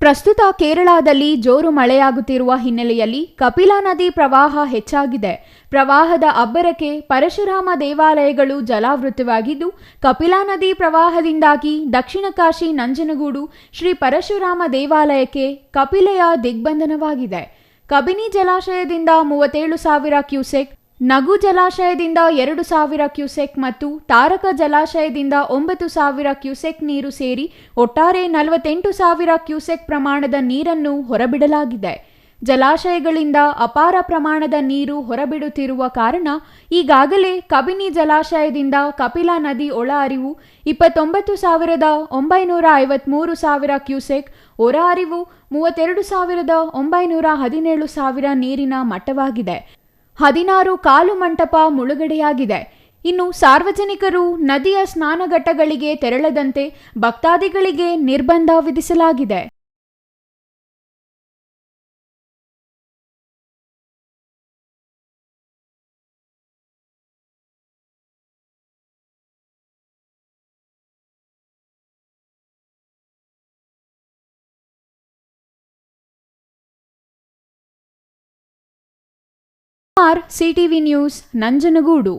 ಪ್ರಸ್ತುತ ಕೇರಳದಲ್ಲಿ ಜೋರು ಮಳೆಯಾಗುತ್ತಿರುವ ಹಿನ್ನೆಲೆಯಲ್ಲಿ ಕಪಿಲಾ ನದಿ ಪ್ರವಾಹ ಹೆಚ್ಚಾಗಿದೆ. ಪ್ರವಾಹದ ಅಬ್ಬರಕ್ಕೆ ಪರಶುರಾಮ ದೇವಾಲಯಗಳು ಜಲಾವೃತವಾಗಿದ್ದು, ಕಪಿಲಾ ನದಿ ಪ್ರವಾಹದಿಂದಾಗಿ ದಕ್ಷಿಣ ಕಾಶಿ ನಂಜನಗೂಡು ಶ್ರೀ ಪರಶುರಾಮ ದೇವಾಲಯಕ್ಕೆ ಕಪಿಲೆಯ ದಿಗ್ಬಂಧನವಾಗಿದೆ. ಕಬಿನಿ ಜಲಾಶಯದಿಂದ ಮೂವತ್ತೇಳು ಸಾವಿರ ಕ್ಯೂಸೆಕ್ ನಗು ಜಲಾಶಯದಿಂದ ಎರಡು ಸಾವಿರ ಕ್ಯೂಸೆಕ್ ಮತ್ತು ತಾರಕ ಜಲಾಶಯದಿಂದ ಒಂಬತ್ತು ಸಾವಿರ ಕ್ಯೂಸೆಕ್ ನೀರು ಸೇರಿ ಒಟ್ಟಾರೆ ನಲವತ್ತೆಂಟು ಸಾವಿರ ಕ್ಯೂಸೆಕ್ ಪ್ರಮಾಣದ ನೀರನ್ನು ಹೊರಬಿಡಲಾಗಿದೆ. ಜಲಾಶಯಗಳಿಂದ ಅಪಾರ ಪ್ರಮಾಣದ ನೀರು ಹೊರಬಿಡುತ್ತಿರುವ ಕಾರಣ ಈಗಾಗಲೇ ಕಬಿನಿ ಜಲಾಶಯದಿಂದ ಕಪಿಲಾ ನದಿ ಒಳ ಅರಿವು ಇಪ್ಪತ್ತೊಂಬತ್ತು ಸಾವಿರದ ಒಂಬೈನೂರ ಐವತ್ಮೂರು ಸಾವಿರ ಕ್ಯೂಸೆಕ್, ಹೊರ ಅರಿವು ಮೂವತ್ತೆರಡು ಸಾವಿರದ ಒಂಬೈನೂರ ಹದಿನೇಳು ಸಾವಿರ ನೀರಿನ ಮಟ್ಟವಾಗಿದೆ. ಹದಿನಾರು ಕಾಲು ಮಂಟಪ ಮುಳುಗಡೆಯಾಗಿದೆ. ಇನ್ನು ಸಾರ್ವಜನಿಕರು ನದಿಯ ಸ್ನಾನಘಟ್ಟಗಳಿಗೆ ತೆರಳದಂತೆ ಭಕ್ತಾದಿಗಳಿಗೆ ನಿರ್ಬಂಧ ವಿಧಿಸಲಾಗಿದೆ. CTV news Nanjangud